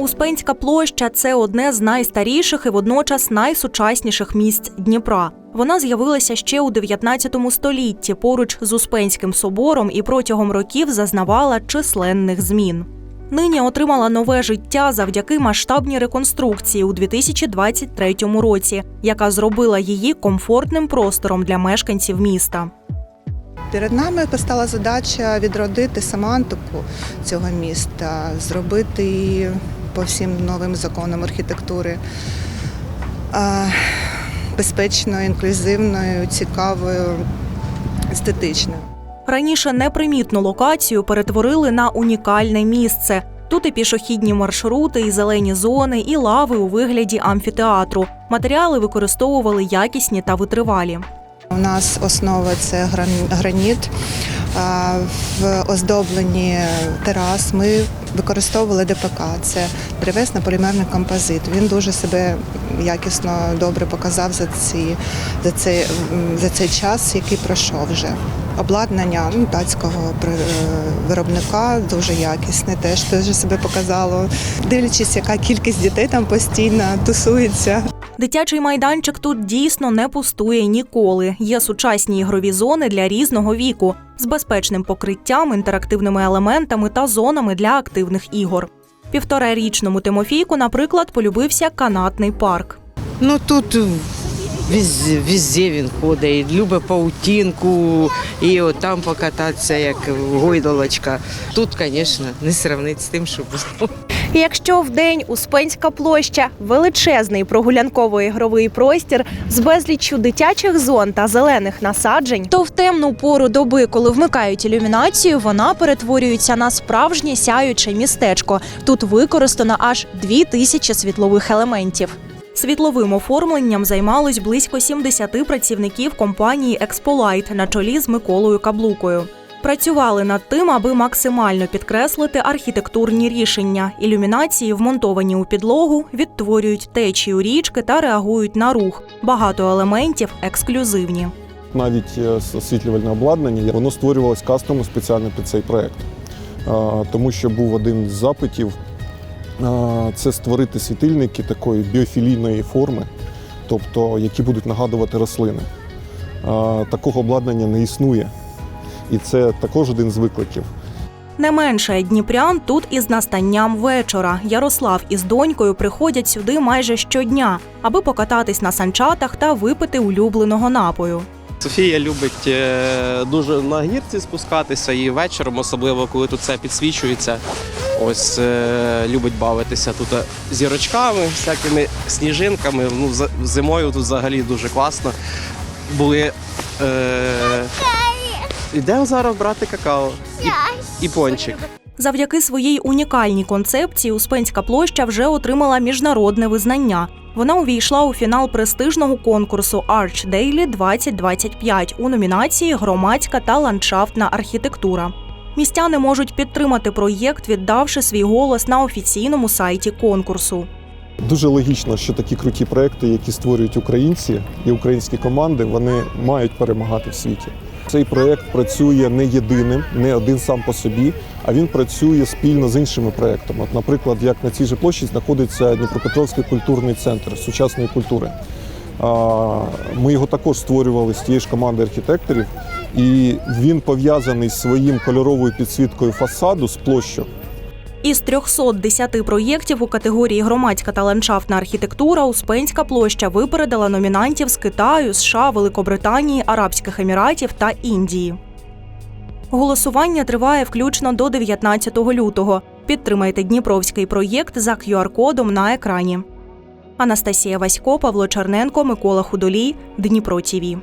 Успенська площа це одне з найстаріших і водночас найсучасніших місць Дніпра. Вона з'явилася ще у 19 столітті поруч з Успенським собором і протягом років зазнавала численних змін. Нині отримала нове життя завдяки масштабній реконструкції у 2023 році, яка зробила її комфортним простором для мешканців міста. Перед нами постала задача відродити семантику цього міста, зробити по всім новим законам архітектури безпечною, інклюзивною, цікавою, естетичною. Раніше непримітну локацію перетворили на унікальне місце. Тут і пішохідні маршрути, і зелені зони, і лави у вигляді амфітеатру. Матеріали використовували якісні та витривалі. У нас основа це граніт. В оздобленні терас ми використовували ДПК. Це древесно-полімерний композит. Він дуже себе якісно добре показав за, ці, за, цей, за цей час, який пройшов вже. Обладнання ну, датського е, виробника дуже якісне, теж дуже себе показало. Дивлячись, яка кількість дітей там постійно тусується. Дитячий майданчик тут дійсно не пустує ніколи. Є сучасні ігрові зони для різного віку з безпечним покриттям, інтерактивними елементами та зонами для активних ігор. Півторарічному Тимофійку, наприклад, полюбився канатний парк. Ну тут везде, він ходить, любить паутинку, і от там покататися, як гойдолочка. Тут, звісно, не сравнить з тим, що було. Якщо вдень Успенська площа величезний прогулянково-ігровий простір з безліччю дитячих зон та зелених насаджень, то в темну пору доби, коли вмикають ілюмінацію, вона перетворюється на справжнє сяюче містечко. Тут використано аж дві тисячі світлових елементів. Світловим оформленням займалось близько 70 працівників компанії Expolite на чолі з Миколою Каблукою. Працювали над тим, аби максимально підкреслити архітектурні рішення. Ілюмінації, вмонтовані у підлогу, відтворюють течію річки та реагують на рух. Багато елементів ексклюзивні. навіть е, освітлювальне обладнання, воно створювалось кастомом спеціально під цей проект. Тому що був один з запитів це створити світильники такої біофілійної форми, тобто які будуть нагадувати рослини. Такого обладнання не існує. І це також один з викликів. Не менше дніпрян тут із настанням вечора. Ярослав із донькою приходять сюди майже щодня, аби покататись на санчатах та випити улюбленого напою. Софія любить е, дуже на гірці спускатися і вечором, особливо коли тут все підсвічується. Ось е, любить бавитися тут е, зірочками, всякими сніжинками. Ну, зимою тут взагалі дуже класно. Були. Е, Йдемо зараз брати какао і, і пончик. Завдяки своїй унікальній концепції Успенська площа вже отримала міжнародне визнання. Вона увійшла у фінал престижного конкурсу Arch Daily 2025 у номінації Громадська та ландшафтна архітектура. Містяни можуть підтримати проєкт, віддавши свій голос на офіційному сайті конкурсу. Дуже логічно, що такі круті проекти, які створюють українці і українські команди, вони мають перемагати в світі. Цей проект працює не єдиним, не один сам по собі, а він працює спільно з іншими проектами. От, наприклад, як на цій же площі знаходиться Дніпропетровський культурний центр сучасної культури. Ми його також створювали з тієї ж команди архітекторів, і він пов'язаний з своїм кольоровою підсвіткою фасаду з площу. Із 310 проєктів у категорії громадська та ландшафтна архітектура Успенська площа випередила номінантів з Китаю, США, Великобританії, Арабських Еміратів та Індії. Голосування триває включно до 19 лютого. Підтримайте Дніпровський проєкт за QR-кодом на екрані. Анастасія Васько, Павло Черненко, Микола Худолій, Дніпро ТІВІ.